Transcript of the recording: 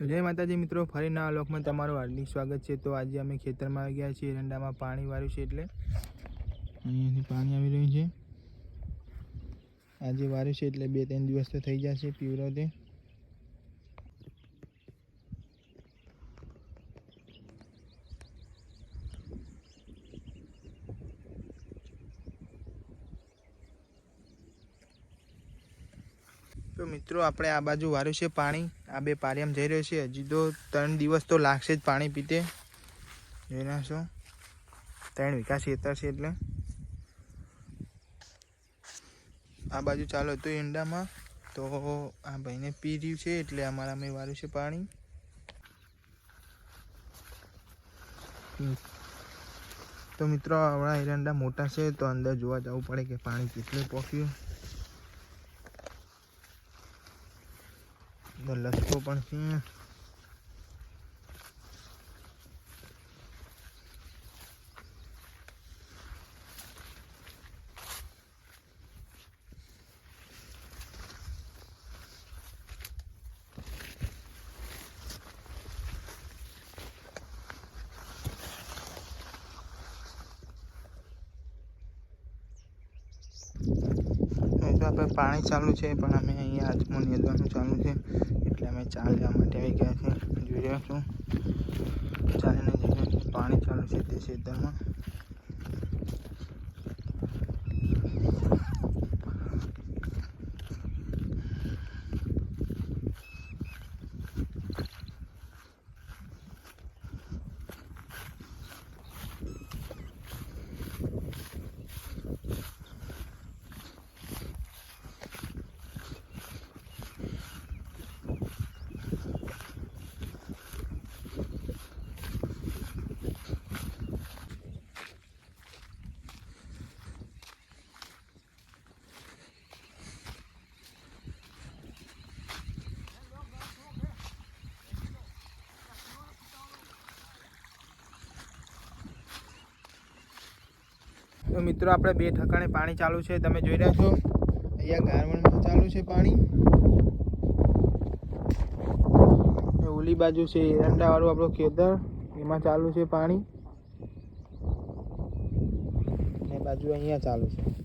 જય માતાજી મિત્રો, ફરીના લોકમાં તમારું હાર્દિક સ્વાગત છે. તો આજે અમે ખેતરમાં આવી ગયા છીએ. એરંડામાં પાણી વાર્યું છે એટલે અહીંયાથી પાણી આવી રહ્યું છે. આજે વાર્યું છે એટલે બે ત્રણ દિવસ તો થઈ જશે પીવરાવતે તો મિત્રો, આપણે આ બાજુ વાર્યું છે પાણી. આ બે પારિયામ જઈ રહ્યો છે. હજી તો ત્રણ દિવસ તો લાગશે જ પાણી પીતે. જોઈ નાખશો ત્રણ વિકાસ ખેતર છે એટલે. આ બાજુ ચાલો હતું ઈંડામાં. તો આ ભાઈને પી રહ્યું છે એટલે અમારા મેં વાર્યું છે પાણી. તો મિત્રો, આપણા એરંડા મોટા છે તો અંદર જોવા જવું પડે કે પાણી કેટલું પોખ્યું. અંદર લસકો પણ છે તો આપણે પાણી ચાલુ છે, પણ અમે અહીંયા હાથમાં નેદવાનું ચાલુ છે. એટલે અમે ચાલવા માટે આવી ગયા છે. જોઈ રહ્યા છું. ચાલીને જઈને પાણી ચાલુ છે તે ખેતરમાં તો મિત્રો, આપણે બે ઠકાણે પાણી ચાલુ છે. તમે જોઈ રહ્યા છો, અહીંયા ગારવણમાં ચાલુ છે પાણી. ઓલી બાજુ છે, એરંડાવાળું આપણું ખેતર. એમાં ચાલુ છે પાણી. ને બાજુ અહીંયા ચાલુ છે.